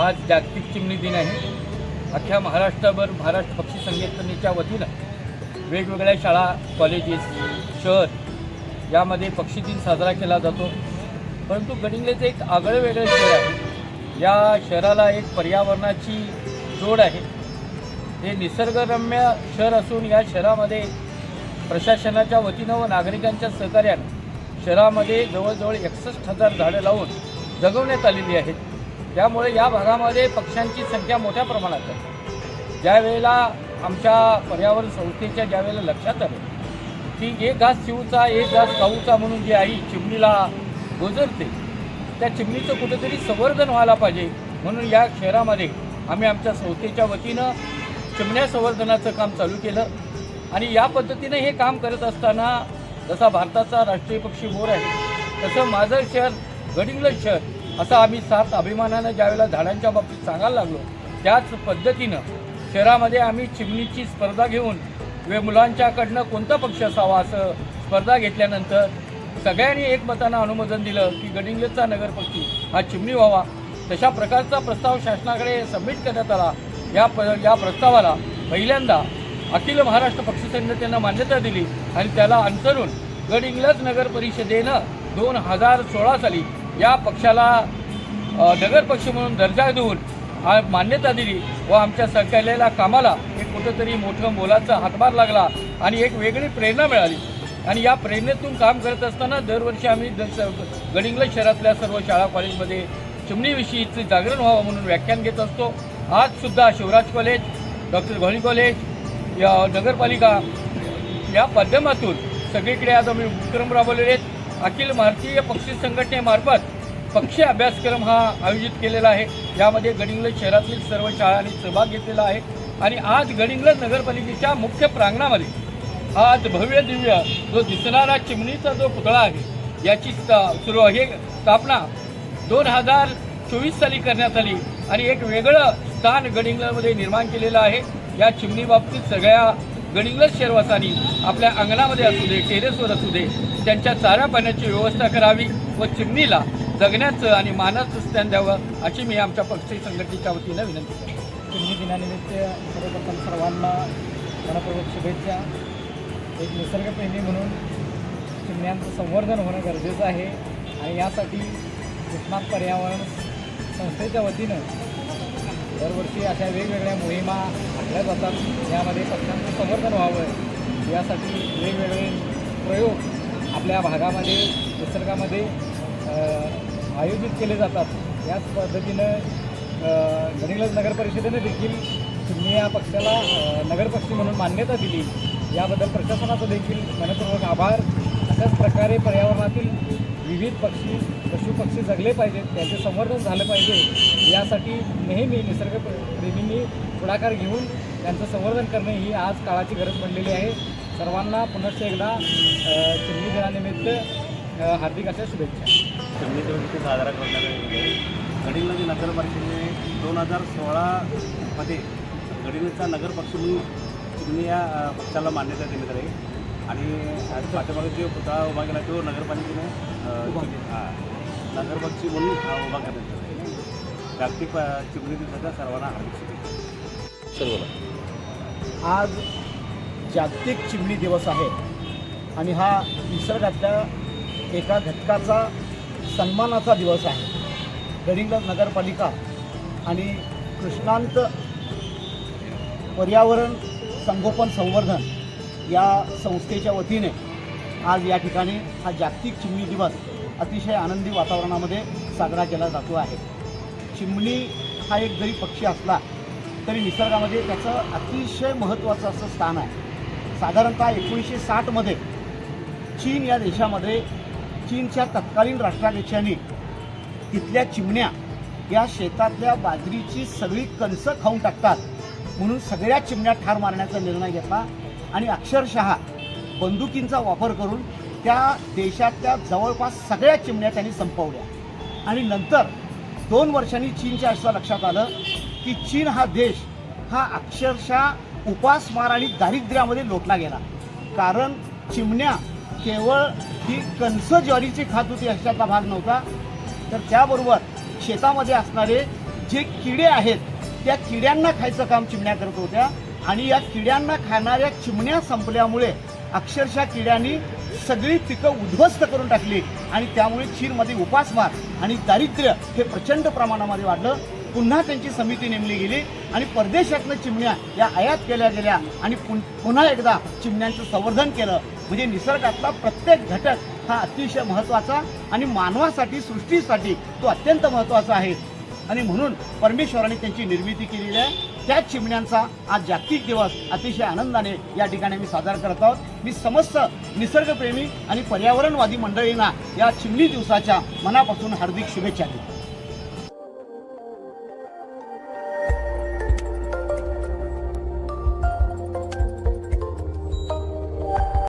आज जागतिक चिमणी दिन आहे. अख्ख्या महाराष्ट्राभर महाराष्ट्र पक्षी संघटनेच्या वतीनं वेगवेगळ्या शाळा कॉलेजेस शहर यामध्ये पक्षी दिन साजरा केला जातो. परंतु गडिंगलेचं एक आगळं वेगळं शहर आहे. या शहराला एक पर्यावरणाची जोड आहे. हे निसर्गरम्य शहर असून या शहरामध्ये प्रशासनाच्या वतीनं व नागरिकांच्या सहकार्यानं शहरामध्ये जवळजवळ एकसष्ट हजार झाडं लावून जगवण्यात आलेली आहेत. त्यामुळे या भागामध्ये पक्ष्यांची संख्या मोठ्या प्रमाणात आहे. ज्यावेळेला आमच्या पर्यावरण संस्थेच्या ज्या वेळेला लक्षात आलं ती एक घास चिवचा एक घास काऊचा म्हणून जी आई चिमणीला गोजरते त्या चिमणीचं कुठेतरी संवर्धन व्हायला पाहिजे. म्हणून या शहरामध्ये आम्ही आमच्या संस्थेच्या वतीनं चिमण्या संवर्धनाचं काम चालू केलं. आणि या पद्धतीनं हे काम करत असताना जसा भारताचा राष्ट्रीय पक्षी मोर आहे तसं माझं शहर गडिंग्लज शहर असं आम्ही सात अभिमानानं ज्यावेळेला झाडांच्या बाबतीत सांगायला लागलो त्याच पद्धतीनं शहरामध्ये आम्ही चिमणीची स्पर्धा घेऊन किंवा मुलांच्याकडनं कोणता पक्ष असावा असं स्पर्धा घेतल्यानंतर सगळ्यांनी एकमतानं अनुमोदन दिलं की गडिंग्लजचा नगरपक्षी हा चिमणी व्हावा. तशा प्रकारचा प्रस्ताव शासनाकडे सबमिट करण्यात आला. या प या प्रस्तावाला पहिल्यांदा अखिल महाराष्ट्र पक्ष संघटनेनं मान्यता दिली आणि त्याला अनुसरून गडिंग्लज नगर परिषदेनं दोन हजार सोळा साली या पक्षाला नगरपक्ष म्हणून दर्जा देऊन मान्यता दिली व आमच्या सहकार्याला कामाला कुठंतरी मोठं मोलाचा हातभार लागला आणि एक वेगळी प्रेरणा मिळाली. आणि या प्रेरणेतून काम करत असताना दरवर्षी आम्ही गडिंग्लज शहरातल्या सर्व शाळा कॉलेजमध्ये चिमणीविषयीचं जागरण व्हावं म्हणून व्याख्यान घेत असतो. आजसुद्धा Shivraj college doctor Gholi college या नगरपालिका या माध्यमातून सगळीकडे आज आम्ही उपक्रम राबवलेले आहेत. अखिल भारतीय पक्षी संघटनेमार्फत पक्षी अभ्यासक्रम हा आयोजित केलेला आहे. यामध्ये गडिंग्लज शहरातील सर्व शाळांनी सहभाग घेतलेला आहे. आणि आज गडिंग्लज नगरपालिकेच्या मुख्य प्रांगणामध्ये आज भव्य दिव्य जो दिसणारा चिमणीचा जो पुतळा आहे याची सुरू हे स्थापना दोन हजार चोवीस साली करण्यात आली आणि एक वेगळं स्थान गडिंग्लजमध्ये निर्माण केलेलं आहे. या चिमणी बाबतीत सगळ्या गडिंग्लज शहरवासांनी आपल्या अंगणामध्ये असू दे टेरेसवर असू दे त्यांच्या चारा पाण्याची व्यवस्था करावी व चिमणीला जगण्याचं आणि मानाचं स्थान द्यावं अशी मी आमच्या पक्षी संघटनेच्या वतीनं विनंती करतो. चिमणी दिनानिमित्त सर्वप्रथम सर्वांना मनपूर्वक शुभेच्छा. एक निसर्गप्रेमी म्हणून चिमण्यांचं संवर्धन होणं गरजेचं आहे आणि यासाठी कृष्णात पर्यावरण संस्थेच्या वतीनं दरवर्षी अशा वेगवेगळ्या मोहिमा आखल्या जातात. यामध्ये पक्ष्यांचं संवर्धन व्हावं. यासाठी वेगवेगळे प्रयोग आपल्या भागामध्ये निसर्गामध्ये आयोजित केले जातात. याच पद्धतीनं गणिलज नगर परिषदेने देखील तुम्ही या पक्षाला नगरपक्षी म्हणून मान्यता दिली. याबद्दल प्रशासनाचं देखील मनपूर्वक आभार. अशाच प्रकारे पर्यावरणातील विविध पक्षी पशुपक्षी जगले पाहिजेत त्यांचे संवर्धन झालं पाहिजे. यासाठी नेहमी निसर्गप्रेमींनी पुढाकार घेऊन त्यांचं संवर्धन करणे ही आज काळाची गरज बनलेली आहे. सर्वांना पुनश्च एकदा अ, चिमणी दिनानिमित्त हार्दिक अशा शुभेच्छा. चिमणी दिवस साजरा करण्यात आलेली आहे. नगर परिषदेने दोन हजार सोळामध्ये गडिंग्लजचा नगर पक्ष म्हणून चिमणी या पक्षाला मान्यता देण्यात आली. आणि आज पाठीमागे जो पुतळा उभा केला तो नगरपालिकेने अ, हा, नगरपक्षी म्हणून उभा करण्यात आला. आहे. जागतिक चिमणी दिवसाच्या सर्वांना हार्दिक शुभेच्छा. आज जागतिक चिमणी दिवस आहे. आणि हा निसर्गातल्या एका घटकाचा सन्मानाचा दिवस आहे. गडिंग्लज नगरपालिका आणि कृष्णांत पर्यावरण संगोपन संवर्धन या संस्थेच्या वतीने आज या ठिकाणी हा जागतिक चिमणी दिवस अतिशय आनंदी वातावरणामध्ये साजरा केला जातो आहे. चिमणी हा एक जरी पक्षी असला तरी निसर्गामध्ये त्याचं अतिशय महत्त्वाचं असं स्थान आहे. साधारणतः एकोणीसशे साठमध्ये चीन या देशामध्ये चीनच्या तत्कालीन राष्ट्राध्यक्षांनी तिथल्या चिमण्या या शेतातल्या बाजरीची सगळी कणसं खाऊन टाकतात. म्हणून सगळ्या चिमण्या ठार मारण्याचा निर्णय घेतला आणि अक्षरशः बंदुकींचा वापर करून त्या देशातल्या जवळपास सगळ्या चिमण्या त्यांनी संपवल्या. आणि नंतर दोन वर्षांनी चीनच्या असं लक्षात आलं की चीन हा देश हा अक्षरशः उपासमार आणि दारिद्र्यामध्ये लोटला गेला. कारण चिमण्या केवळ ही कणसं ज्वारीची खात होती अशातला भाग नव्हता. तर त्याबरोबर शेतामध्ये असणारे जे किडे आहेत त्या किड्यांना खायचं काम चिमण्या करत होत्या. आणि या किड्यांना खाणाऱ्या चिमण्या संपल्यामुळे अक्षरशः किड्यांनी सगळी पिकं उद्ध्वस्त करून टाकली. आणि त्यामुळे चीनमध्ये उपासमार आणि दारिद्र्य हे प्रचंड प्रमाणामध्ये वाढलं. पुन्हा त्यांची समिती नेमली गेली आणि परदेशातनं चिमण्या या आयात केल्या गेल्या आणि पुन- पुन्हा एकदा चिमण्यांचं संवर्धन केलं. म्हणजे निसर्गातला प्रत्येक घटक हा अतिशय महत्त्वाचा आणि मानवासाठी सृष्टीसाठी तो अत्यंत महत्त्वाचा आहे. आणि म्हणून परमेश्वराने त्यांची निर्मिती केलेली आहे. त्या चिमण्यांचा आज जागतिक दिवस अतिशय आनंदाने या ठिकाणी आम्ही साजरा करत आहोत. मी समस्त निसर्गप्रेमी आणि पर्यावरणवादी मंडळींना या चिमणी दिवसाच्या मनापासून हार्दिक शुभेच्छा देतो.